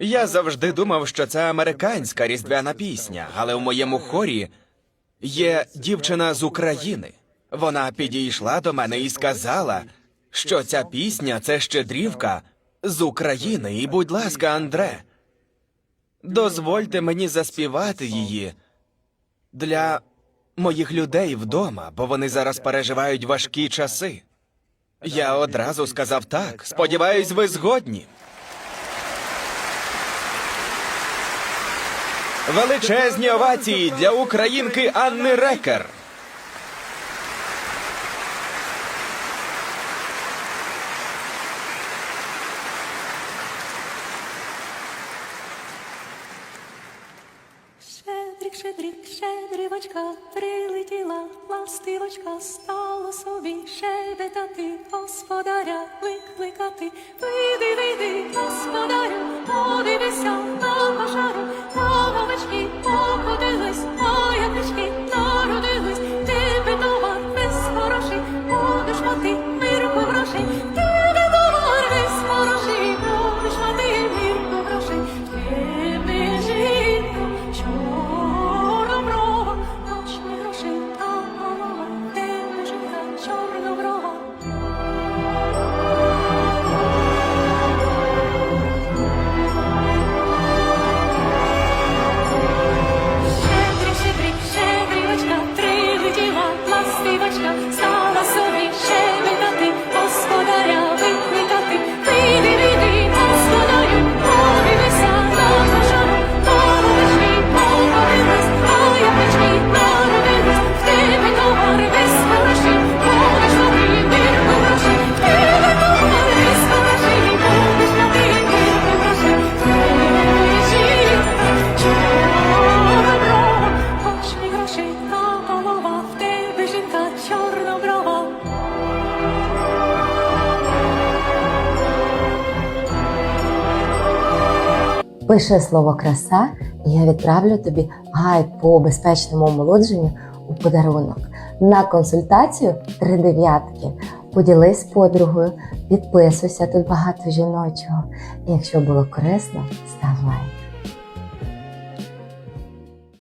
Я завжди думав, що це американська різдвяна пісня, але в моєму хорі є дівчина з України. Вона підійшла до мене і сказала, що ця пісня це щедрівка з України. І, будь ласка, Андре, дозвольте мені заспівати її для моїх людей вдома, бо вони зараз переживають важкі часи. Я одразу сказав так. Сподіваюсь, ви згодні. Величезні овації для українки Анни Рекер. Щедрик, щедрик, щедрівочка, прилетіла ластивочка, стала собі щебетати, господаря викликати. Вийди, вийди, господарю, подивися Пиши слово краса, і я відправлю тобі гайд по безпечному омолодженню у подарунок. На консультацію три дев'ятки. Поділись подругою, підписуйся, тут багато жіночого. І якщо було корисно, став лайк.